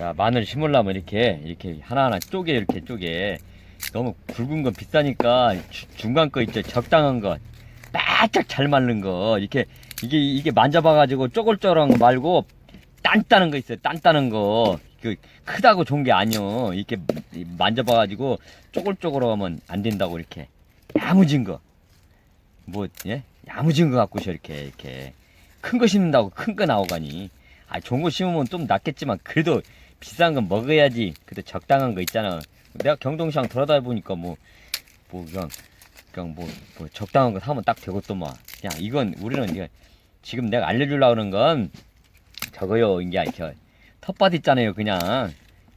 자 마늘 심으려면 이렇게 이렇게 하나하나 쪼개 이렇게 쪼개. 너무 굵은 건 비싸니까 주- 중간 거 있죠? 적당한 거. 바짝 잘 말른 거. 이렇게 이게 이게 만져봐가지고 쪼글쪼글한 거 말고 단단한 거 있어요. 단단한 거그 크다고 좋은 게 아니요. 이렇게 만져봐가지고 쪼글쪼글하면 안 된다고 이렇게. 야무진 거. 뭐 예? 야무진 거 갖고서 이렇게 이렇게. 큰 거 심는다고 큰 거 나오가니. 아 좋은 거 심으면 좀 낫겠지만 그래도 비싼 건 먹어야지. 그래도 적당한 거 있잖아. 내가 경동시장 돌아다니 보니까 뭐 뭐 그냥 그냥 뭐, 뭐 적당한 거 사면 딱 되겠더만. 그냥 이건 우리는 이거 지금 내가 알려주려고 하는 건 저거요 이게 저 텃밭 있잖아요 그냥.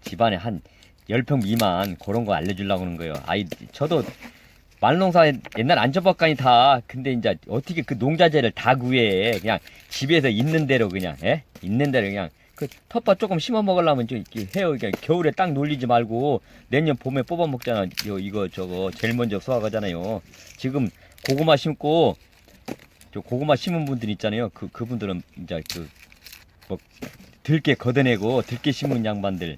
집안에 한 10평 미만 그런 거 알려주려고 하는 거예요. 아이 저도 말농사 옛날 안 접었가니 다 근데 이제 어떻게 그 농자재를 다 구해. 그냥 집에서 있는 대로 그냥 예? 있는 대로 그냥 그 텃밭 조금 심어 먹으려면 좀 이렇게 해요. 그냥 겨울에 딱 놀리지 말고 내년 봄에 뽑아 먹잖아. 요 이거 저거 제일 먼저 수확하잖아요. 지금 고구마 심고 저 고구마 심은 분들 있잖아요. 그 그분들은 이제 그뭐 들깨 걷어내고 들깨 심은 양반들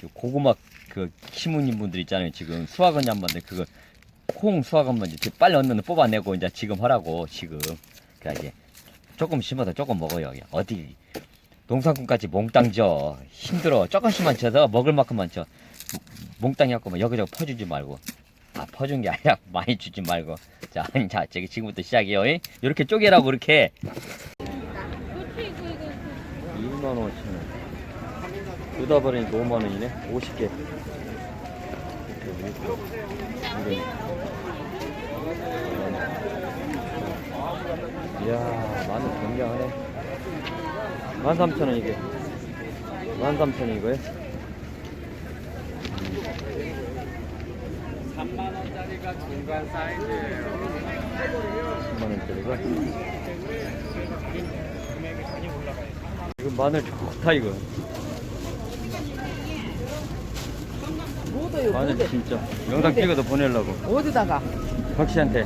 그 고구마 그 심은 분들 있잖아요. 지금 수확한 양반들 그거 콩 수확하면 이제 빨리 얻는 거 뽑아내고 이제 지금 하라고 지금. 그러니까 이제 조금 심어서 조금 먹어요. 어디 농산꾼까지 몽땅 져 힘들어. 조금씩만 쳐서 먹을 만큼만 쳐. 몽땅 해갖고 뭐 여기저기 퍼주지 말고. 아 퍼준 게 아니라 많이 주지 말고. 자, 자 저기 지금부터 시작이에요. 이렇게 쪼개라고 이렇게. 2만 5천 원. 두다 버리니까 5만 원이네. 50개. 이야 마늘 굉장하네 13,000원 이게. 13,000원 이거에? 3만원짜리가 중간 사이즈예요. 10만원짜리가? 이거 마늘 좋다 이거. 뭐도요? 마늘? 진짜. 영상 찍어서 보내려고. 어디다가? 박씨한테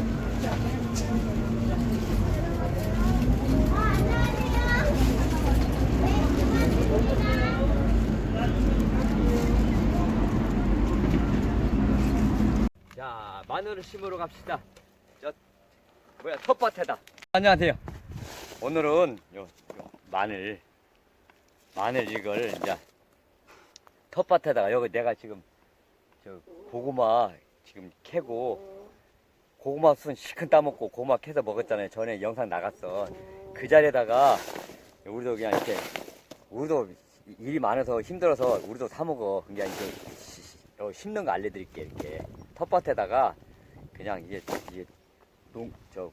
마늘을 심으러 갑시다 저 뭐야 텃밭에다 안녕하세요 오늘은 요, 요 마늘 마늘 이걸 이제 텃밭에다가 여기 내가 지금 저 고구마 지금 캐고 고구마 순 시큰 따먹고 고구마 캐서 먹었잖아요. 전에 영상 나갔어. 그 자리에다가 우리도 그냥 이렇게 우리도 일이 많아서 힘들어서 우리도 사 먹어. 그냥 이제 어, 심는 거 알려드릴게 이렇게 텃밭에다가 그냥 이게 이게 농저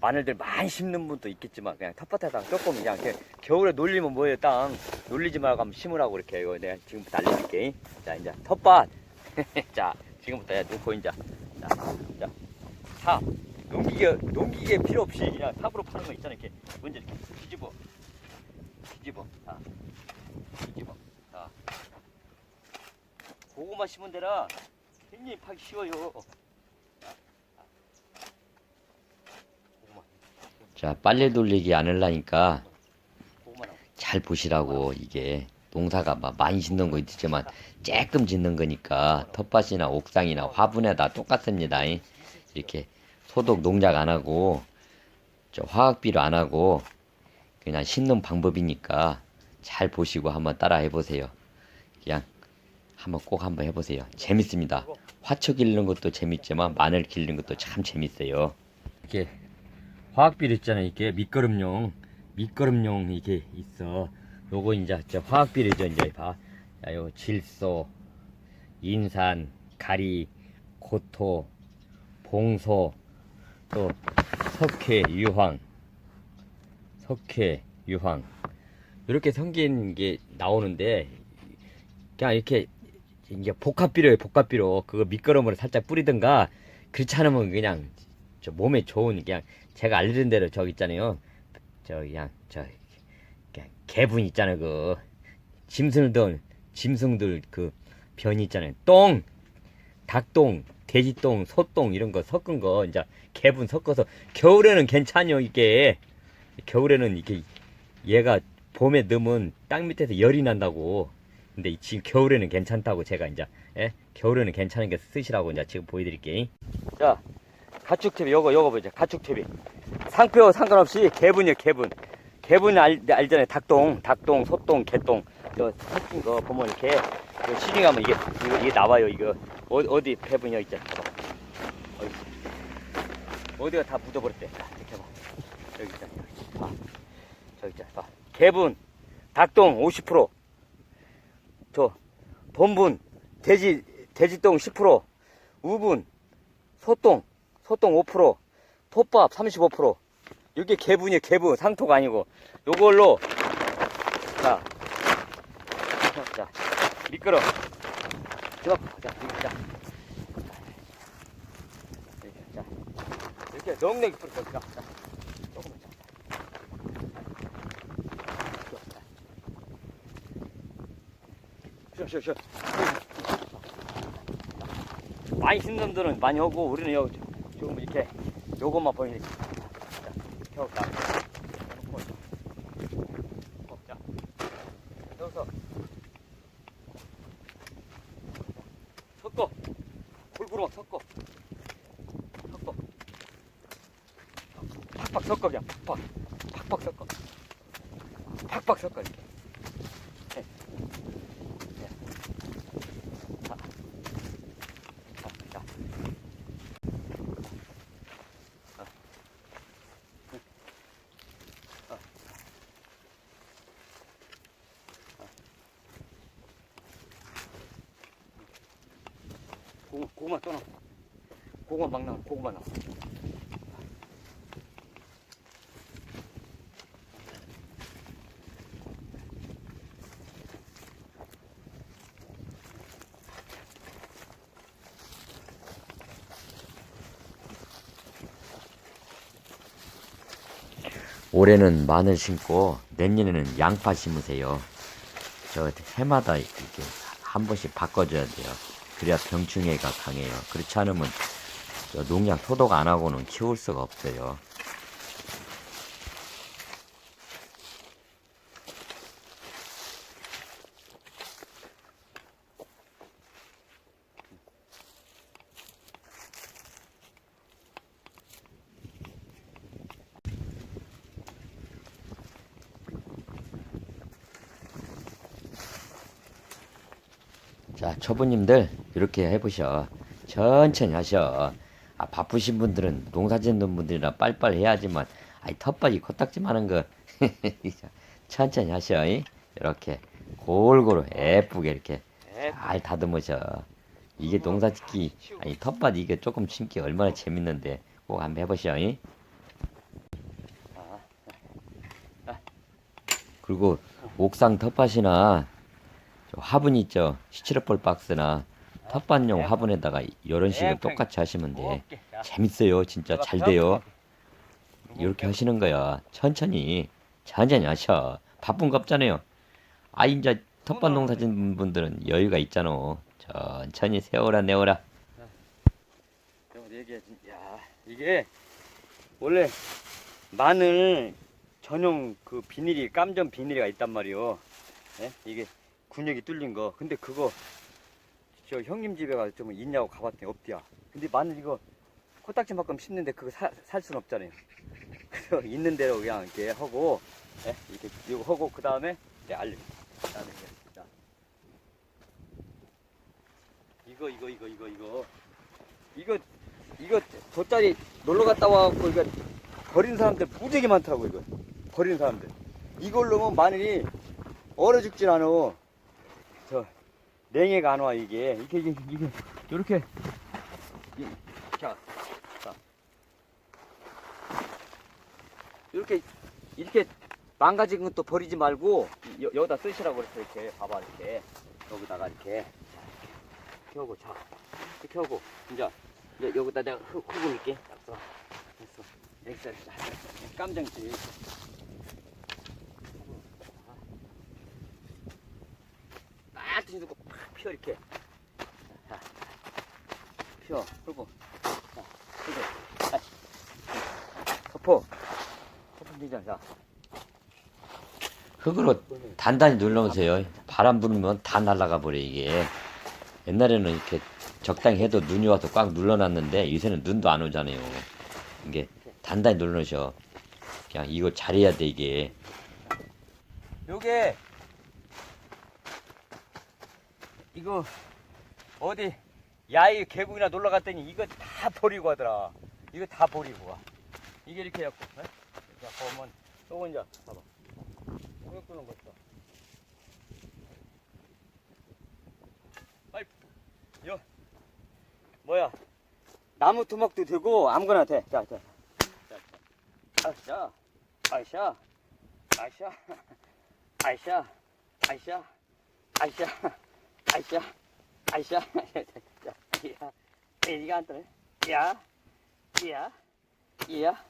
마늘들 많이 심는 분도 있겠지만 그냥 텃밭에다가 조금 그냥 이렇게 겨울에 놀리면 뭐예요? 땅 놀리지 말고 한번 심으라고 이렇게 이거 내가 지금부터 알려줄게. 자 이제 텃밭. 자 지금부터 야 놓고 이제. 자, 자. 삽. 농기계 농기계 필요 없이 그냥 삽으로 파는 거 있잖아 이렇게 먼저 이렇게 뒤집어. 뒤집어. 자 뒤집어. 자. 고구마 심은 데라 굉장히 파기 쉬워요 고구마 자 빨래 돌리기 안 하려니까 잘 보시라고 이게 농사가 막 많이 짓는 거 있지만 조금 짓는 거니까 텃밭이나 옥상이나 화분에 다 똑같습니다. 이렇게 소독 농약 안 하고 저 화학비료 안 하고 그냥 심는 방법이니까 잘 보시고 한번 따라 해보세요. 그냥 한번 꼭 한번 해보세요. 재밌습니다. 화초 기르는 것도 재밌지만 마늘 기르는 것도 참 재밌어요. 이게 화학비료 있잖아요. 이게 밑거름용 밑거름용 이게 있어. 요거 이제 저 화학비료죠. 이제 봐. 자, 요 질소, 인산, 가리, 고토, 봉소, 또 석회, 유황, 석회, 유황 이렇게 성긴 게 나오는데 그냥 이렇게 이게 복합비료예요. 복합비료 그거 밑거름으로 살짝 뿌리든가 그렇지 않으면 그냥 저 몸에 좋은 그냥 제가 알려준 대로 저기 있잖아요. 저 그냥 저 그냥 개분 있잖아요. 그 짐승들 짐승들 그 변이 있잖아요. 똥, 닭똥, 돼지똥, 소똥 이런 거 섞은 거 이제 개분 섞어서 겨울에는 괜찮요 이게 겨울에는 이게 얘가 봄에 넣으면 땅 밑에서 열이 난다고 근데 이- 지금 겨울에는 괜찮다고 제가 이제 예? 겨울에는 괜찮은 게 쓰시라고 이제 지금 보여드릴게요. 자, 가축TV 요거 요거 보자. 가축TV 상표 상관없이 개분이요 개분. 개분 알, 알잖아요. 닭똥, 닭똥, 소똥, 개똥. 저 생긴 거 보면 이렇게 그 시중하면 이게 이게 나와요. 이거 어, 어디 배분이 여기 있잖아. 어디, 어디가 다 묻어버렸대. 자, 이렇게 봐. 여기 있잖아. 여기. 봐. 저기 있잖아. 봐. 개분, 닭똥 50%. 저 본분, 돼지 돼지똥 10%, 우분, 소똥, 소똥 5%, 톱밥 35%. 이게 개분이에요, 개분. 상토가 아니고. 요걸로, 자, 자, 미끄러. 저, 자, 자. 자. 이렇게 넉넉히 뿌려, 자, 자. 조금만, 자. 자. 쉬어, 쉬어, 쉬어. 많이 힘든 놈들은 많이 오고, 우리는 여기 이렇게 요것만 해볼까? 어, 자, 여기서 섞어. 골고루. 팍팍 섞어 그냥 팍팍. 팍팍 섞어. 팍팍 섞어 이렇게. 네. 네. 자. 자, 자. 아. 응. 아. 아. 고구, 고구마 또 나와. 고구마 나와. 올해는 마늘 심고 내년에는 양파 심으세요. 저 해마다 이렇게 한 번씩 바꿔줘야 돼요. 그래야 병충해가 강해요. 그렇지 않으면 저 농약 소독 안 하고는 키울 수가 없어요. 자, 초보님들 이렇게 해보셔. 천천히 하셔. 아, 바쁘신 분들은 농사 짓는 분들이라 빨빨 해야지만, 아이 텃밭이 코딱지 많은 거 천천히 하셔. 이? 이렇게 골고루 예쁘게 이렇게 잘 다듬으셔. 이게 농사 짓기 아니 텃밭 이게 조금 심기 얼마나 재밌는데 꼭 한번 해보셔. 이? 그리고 옥상 텃밭이나 저 화분 있죠 스티로폴 박스나 텃밭용 화분에다가 이런 식으로 똑같이 하시면 돼. 재밌어요. 진짜 잘 돼요. 이렇게 하시는 거야. 천천히. 천천히 하셔. 바쁜 거 없잖아요. 아 이제 텃밭 농사 짓는 분들은 여유가 있잖아. 천천히 세워라 내워라. 야, 이게 원래 마늘 전용 그 비닐이 깜전 비닐이가 있단 말이요. 예? 이게 근육이 뚫린 거. 근데 그거 저 형님 집에 가서 좀 있냐고 가봤더니 없디야. 근데 마늘 이거 코딱지만큼 씹는데 그거 사, 살 수는 없잖아요. 그래서 있는 대로 그냥 이렇게 하고 예? 이렇게 이거 하고 그 다음에 이제 이제 자. 이거 이거 이거 이거 이거 이거 이거 돗자리 놀러 갔다 와갖고 이거 버린 사람들 무지개 많더라고 이거 버리는 사람들 이걸로면 마늘이 얼어 죽질 않아 저 냉해가 안 와 이게. 이게 이게 이게. 요렇게. 이- 자, 자. 이렇게 이렇게 망가진 것도 버리지 말고 여, 여기다 쓰시라고 그랬어 이렇게 봐봐 이렇게. 여기다가 이렇게. 자, 이렇게 하고 자 이렇게 하고. 이제 이제 여기다 내가 흙, 흙을 이렇게. 딱 써. 됐어. 이렇게 깜장지 이렇게. 딱 피어 이렇게. 자, 피어. 그리고 자, 그리고 아, 덮어. 덮으면 되잖아. 자. 흙으로 단단히 눌러놓으세요 바람 불면 다 날아가 버려 이게. 옛날에는 이렇게 적당히 해도 눈이 와서 꽉 눌러놨는데 요새는 눈도 안 오잖아요. 이게 단단히 눌러놓으셔. 그냥 이거 잘해야 돼 이게. 요게 이거 어디 야외 계곡이나 놀러 갔더니 이거 다 버리고 하더라. 이거 다 버리고 와. 이게 이렇게 해갖고, 에? 이렇게 갖고 오면 또 이제 봐봐. 거 있어. 빨리, 요, 뭐야? 나무 토막도 되고 아무거나 돼. 자, 자, 자, 자. 아샤, 아샤, 아샤, 아샤, 아샤, 아샤, 아샤. 자, 야, 이거 안 떠네. 야, 야, 야.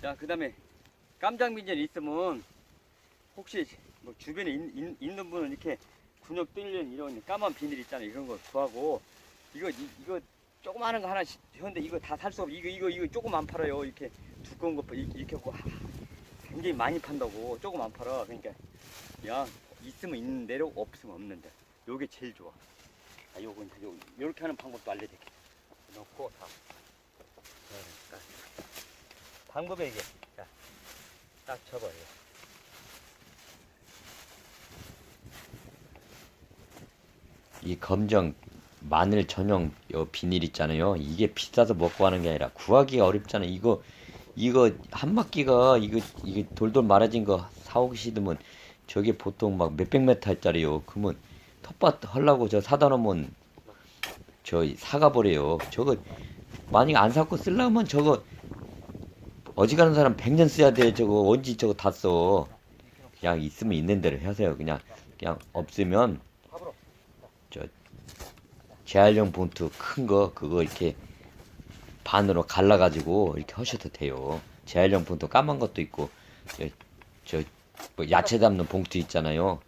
자, 그 다음에 깜장 빈전 있으면 혹시 뭐 주변에 있, 는 분은 이렇게 근육 뚫리는 이런 까만 비닐 있잖아요. 이런 거 구하고 이거 이, 이거 조그마한 거 하나 했는데 이거 다 살 수 없어. 이거 이거 이거 조금 안 팔아요. 이렇게 두꺼운 거 이렇게 이렇게 하고 굉장히 많이 판다고 조금 안 팔아. 그러니까 야 있으면 있는 대로 없으면 없는 대로. 요게 제일 좋아. 아, 요거 이제 요 요렇게 하는 방법도 알려드릴게. 넣고 다. 그러니까 방법이 이게 자, 딱 쳐봐요. 이 검정 마늘 전용 요 비닐 있잖아요. 이게 비싸서 먹고 하는 게 아니라 구하기가 어렵잖아요. 이거 이거 한 바퀴가 이거 이게 돌돌 말아진 거 사오기 싫으면 저게 보통 막 몇백 메타짜리요. 그러면 텃밭 하려고 저 사다 놓으면 저 사가 버려요. 저거 만약 안 사고 쓰려면 저거 어지간한 사람 100년 써야 돼. 저거 언제 저거 다 써. 그냥 있으면 있는 대로 하세요. 그냥 그냥 없으면. 재활용 봉투 큰 거 그거 이렇게 반으로 갈라가지고 이렇게 하셔도 돼요. 재활용 봉투 까만 것도 있고 저, 저뭐 야채 담는 봉투 있잖아요.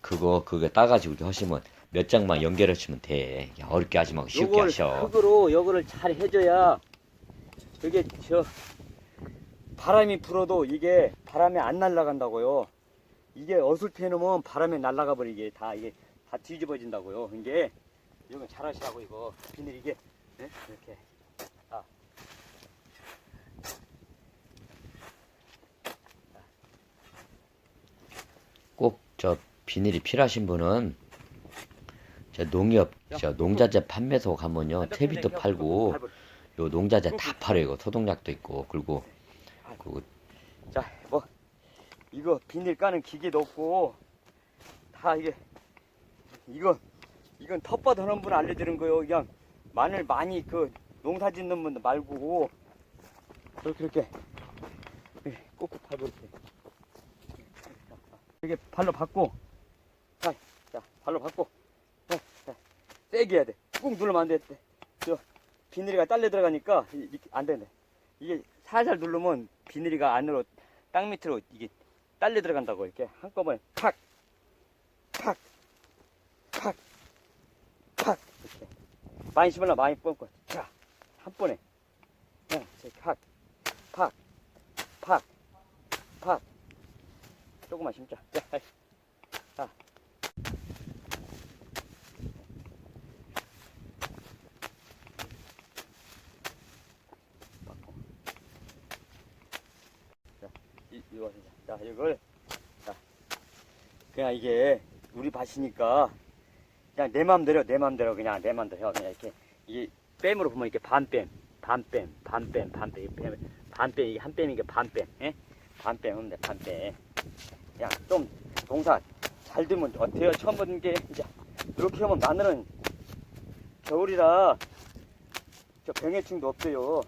그거 그거 따가지고 이렇게 하시면 몇 장만 연결하시면 돼. 야, 어렵게 하지 말고 쉽게 요걸 하셔. 흙으로 요거를 잘 해줘야 이게 저 바람이 불어도 이게 바람에 안 날아간다고요. 이게 어설피 해놓으면 바람에 날아가 버리게 다 이게 다 뒤집어진다고요. 이게 이건 잘 하시라고 이거. 비닐 이게. 예? 이렇게. 아. 꼭 저 비닐이 필요하신 분은 저 농협 저 농자재 판매소 가면요. 퇴비도 팔고 요 농자재 다 팔아요. 이거 소독약도 있고. 그리고 그 자, 뭐 이거 비닐 까는 기계도 없고 다 이게 이거 이건 텃밭 하는 분 알려드린 거요. 그냥 마늘 많이 그 농사 짓는 분 말고 이렇게 이렇게 꾹꾹 팔고 이렇게 이렇게 발로 받고 자, 자 발로 받고 자, 자, 세게 해야 돼. 꾹 누르면 안 돼. 저 비닐이가 딸려 들어가니까 안 되네. 이게 살살 누르면 비닐이가 안으로 땅 밑으로 이게 딸려 들어간다고 이렇게 한꺼번에 팍, 팍, 팍, 팍 이렇게 많이 심으려 많이 뻥뻥 자, 한 번에. 그냥 이렇게 팍, 팍, 팍, 팍 조금만 심자. 자, 자. 이, 이거. 자, 이걸. 자, 그냥 이게 우리 밭이니까 그냥 내 맘대로 내 맘대로 그냥 내 맘대로 해. 그냥 이렇게 이게 뺨으로 보면 이렇게 반뺨, 반뺨, 반뺨, 반뺨, 뺨, 반뺨 이게 한 뺨인 게 반뺨, 예? 반뺨 하면 돼, 반뺨. 그냥 좀 농사 잘 되면 어때요? 처음 보는 게 이제 이렇게 하면 마늘은 겨울이라 저 병해충도 없어요.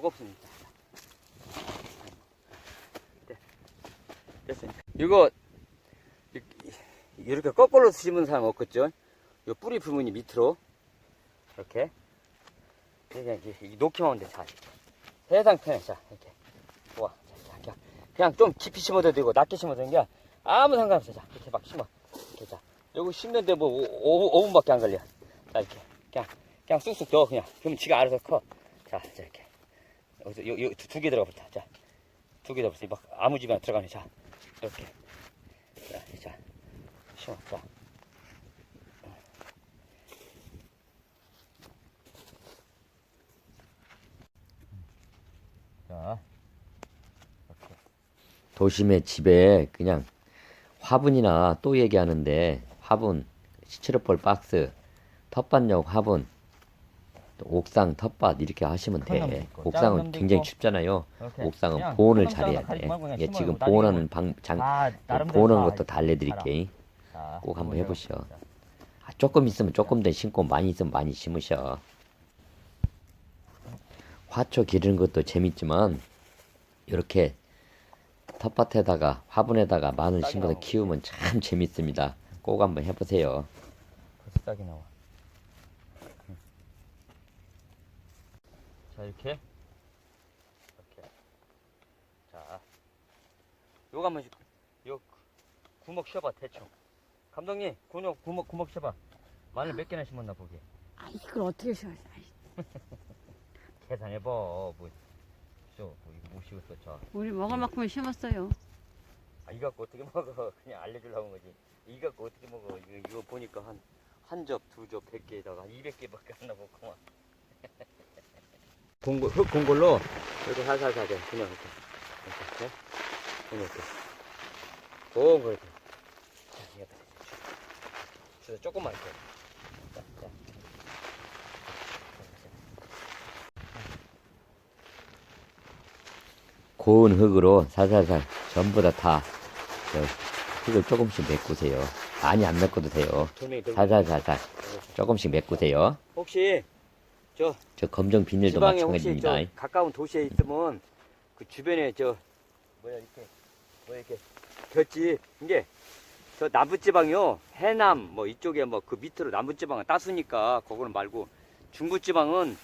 있다. 네. 됐어요. 이거 이- 이렇게 거꾸로 심은 사람 없겠죠? 요 뿌리 부분이 밑으로 이렇게 이 놓기만 하면 돼 잘. 해상 편해. 자, 이렇게. 좋아. 자, 자, 그냥, 그냥 좀 깊이 심어도 되고, 낮게 심어도 되는 게 아무 상관없어. 자, 이렇게 막 심어. 이렇게 자. 요거 심는데 뭐 5, 분밖에 안 걸려. 자, 이렇게. 그냥, 그냥 쑥쑥 넣어, 그냥. 그러면 지가 알아서 커. 자, 자, 이렇게. 여기서 요, 요, 두개 들어가 버렸다. 자. 두 개 들어가 버렸어. 막 아무 집에 나 들어가네. 자. 이렇게. 자, 자. 심어. 자. 자. 도심의 집에 그냥 화분이나 또 얘기하는데 화분, 스티로폴 박스, 텃밭용 화분, 또 옥상 텃밭 이렇게 하시면 돼. 옥상은 굉장히. 춥잖아요. 옥상은 보온을 잘해야 돼. 예. 지금 보온하는 방, 장, 다 나름대로 보온하는 다 것도 다 알려드릴게. 자, 꼭 한번. 자. 아, 조금 있으면 조금 더 심고 많이 있으면 많이 심으셔. 화초 기르는 것도 재밌지만 이렇게 텃밭에다가 화분에다가 마늘 심어서. 키우면 참 재밌습니다. 꼭 한번 해보세요. 벌써 싹이 나와. 자 이렇게 이렇게 자 요거 한번 씩- 요 구멍 쉬어봐 대충 감독님 구멍 구멍 구멍 쉬어봐 마늘 몇 개나 심었나 보게 아, 이걸 어떻게 쉬어? 아이, 계산해봐 뭐 쇼, 뭐 씌웠어 자 우리 먹을 만큼은 심었어요. 아, 이거 갖고 어떻게 먹어? 그냥 알려주려고 한 거지. 이거 갖고 어떻게 먹어? 이거, 이거 보니까 한, 한 접, 두 접, 백 개에다가 200개밖에 안 나먹구만. 공골, 흙 공골로 이렇게 살살살 그냥 그냥 이렇게. 이렇게. 그냥 이렇게. 거 이렇게. 진짜 조금만 이렇게. 고운 흙으로 살살살 전부 다다 흙을 조금씩 메꾸세요. 많이 안 메꿔도 돼요. 살살살살 조금씩 메꾸세요. 혹시 저 저 검정 비닐도 지방에 혹시 마찬가지입니다. 저 가까운 도시에 있으면 그 주변에 저 뭐야 이렇게 뭐야 이렇게 볏집 이게 저 남부지방이요 해남 뭐 이쪽에 뭐 그 밑으로 남부지방은 따수니까 그거는 말고 중부지방은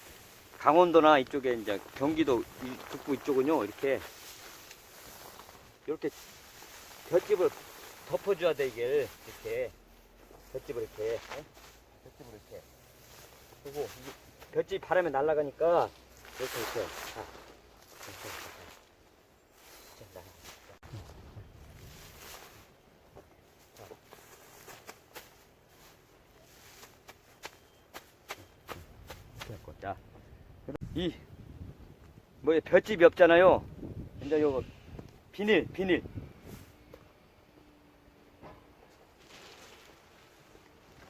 강원도나 이쪽에 이제 경기도 이- 북부 이쪽은요 이렇게 이렇게 볏집을 덮어줘야 돼 이게 이렇게 볏집을 이렇게 어? 볏집을 이렇게 그리고 이게 볏집 바람에 날아가니까 이렇게 이렇게 자. 자, 이 뭐야 볏집이 없잖아요. 이제 요거 비닐 비닐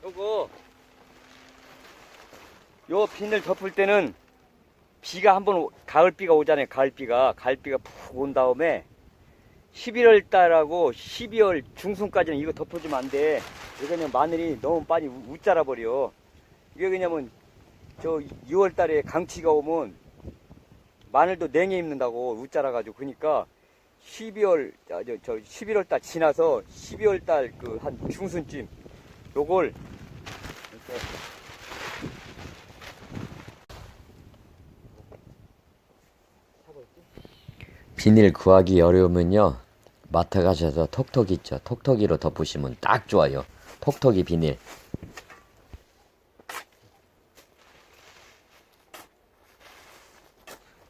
요거 요 비늘 덮을 때는 비가 한번 가을비가 오잖아요. 가을비가 가을비가 푹 온 다음에 11월 달하고 12월 중순까지는 이거 덮어주면 안 돼. 그냥 마늘이 너무 우- 웃자라 버려. 이게 그냐면 저 6월 달에 강치가 오면 마늘도 냉해 입는다고 웃자라 가지고 그러니까 12월 아, 저, 저 11월 달 지나서 12월 달 그 한 중순쯤 요걸 이렇게 비닐 구하기 어려우면요. 마트 가셔서 톡톡 있죠. 톡톡이로 덮으시면 딱 좋아요. 톡톡이 비닐.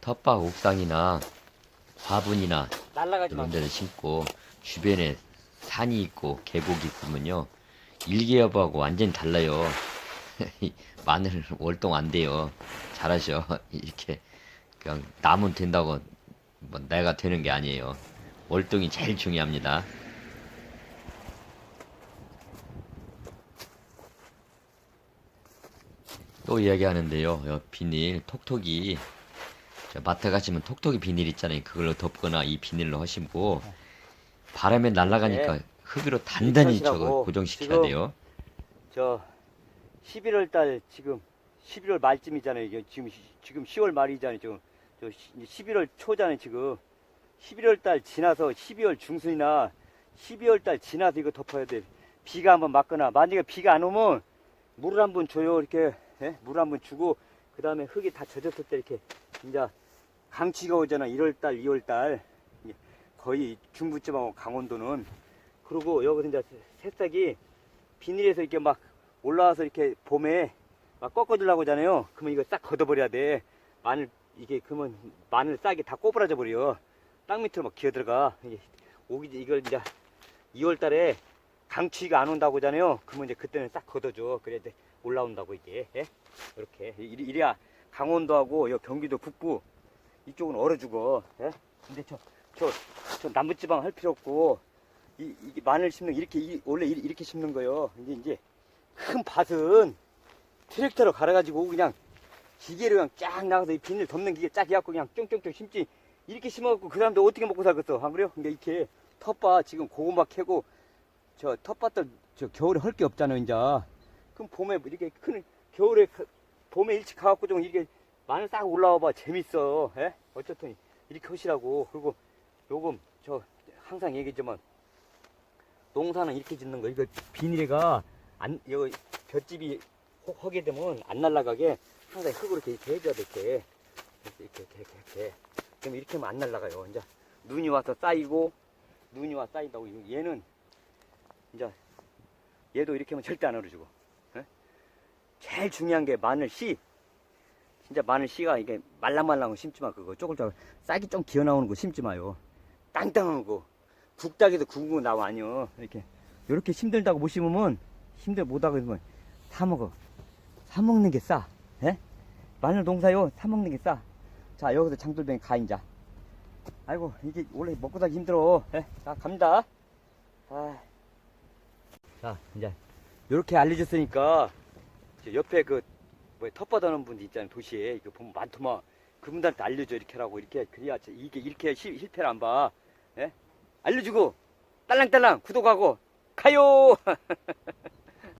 텃밭 옥상이나 화분이나 이런 마. 데를 심고 주변에 산이 있고 계곡이 있으면요. 일기예보하고 완전히 달라요. 마늘 월동 안 돼요. 잘하셔. 이렇게 그냥 나면 된다고 뭐 내가 되는 게 아니에요. 월동이 제일 중요합니다. 또 이야기하는데요. 요 비닐 톡톡이 저 마트 가시면 톡톡이 비닐 있잖아요. 그걸로 덮거나 이 비닐로 하시고 바람에 날아가니까 네. 흙으로 단단히 이천시라고 저거 고정시켜야 돼요. 저 11월 달 지금 11월 말쯤이잖아요. 지금 시- 지금 10월 말이잖아요. 지금 저 시- 11월 초잖아요. 지금 11월 달 지나서 12월 중순이나 12월 달 지나서 이거 덮어야 돼. 비가 한번 맞거나 만약에 비가 안 오면 물을 한번 줘요. 이렇게 예? 물을 한번 주고 그 다음에 흙이 다 젖었을 때 이렇게 이제 강치가 오잖아 1월 달 2월 달 거의 중부쯤하고 강원도는 그리고 여기서 이제 새싹이 비닐에서 이렇게 막 올라와서 이렇게 봄에 막 꺾어주려고 하잖아요 그러면 이거 싹 걷어버려야 돼 마늘 이게 그러면 마늘 싹이 다 꼬부라져 버려. 땅 밑으로 막 기어 들어가. 이게 오기 이걸 이제 2월 달에 강추위가 안 온다고 하잖아요. 그러면 이제 그때는 싹 걷어줘. 그래야 돼 올라온다고 이게. 예? 이렇게. 이래야 강원도하고 여 경기도 북부 이쪽은 얼어 죽어. 예? 근데 저 저 저 남부지방 할 필요 없고 이, 이게 마늘 심는 거 이렇게 이- 원래 이- 이렇게 심는 거요. 이제 이제 큰 밭은 트랙터로 갈아가지고 그냥 기계로 그냥 쫙 나가서 이 비닐 덮는 기계 쫙 해갖고 그냥 쫑쫑쫑 심지 이렇게 심어갖고 그 사람들 어떻게 먹고 살겠어? 안 그래요? 그러니까 이렇게 텃밭 지금 고구마 캐고 저 텃밭들 저 겨울에 할게 없잖아요 이제. 그럼 봄에 뭐 이렇게 큰 겨울에 가- 봄에 일찍 가갖고 좀 이렇게 마늘 싹 올라와봐. 재밌어. 예? 어쨌든 이렇게 하시라고. 그리고 요금 저 항상 얘기했지만 농사는 이렇게 짓는 거. 이거 비닐에가 안 볏집이 허- 허게 되면 안 날아가게 항상 흙으로 이렇게, 이렇게 해줘야 돼 이렇게. 이렇게 이렇게 이렇게, 이렇게. 그럼 이렇게 하면 안 날아가요 이제. 눈이 와서 쌓이고 눈이 와서 쌓인다고 얘는 이제 얘도 이렇게 하면 절대 안 얼어주고. 예? 제일 중요한 게 마늘 씨. 진짜 마늘 씨가 이게 말랑말랑한 거 심지 마 그거. 쪼글쪼글 싹이 좀 기어 나오는 거 심지 마요. 땅땅한 거. 국닭에서 구운 거 나와 아니요. 이렇게. 이렇게 힘들다고 못 심으면 힘들 못하고 있으면 사 먹어. 사 먹는 게 싸. 예? 마늘 농사요. 사 먹는 게 싸. 자 여기서 장돌뱅이 가 인자. 아이고 이게 원래 먹고 살기 힘들어. 예? 자 갑니다. 아. 자 이제 이렇게 알려줬으니까 저 옆에 그 뭐 텃밭 하는 분들 있잖아요 도시에. 이거 보면 많더만. 그분들한테 알려줘 이렇게 하라고. 이렇게 그래야 저 이게 이렇게 실- 실패를 안봐. 예? 알려주고. 딸랑딸랑 구독하고. 가요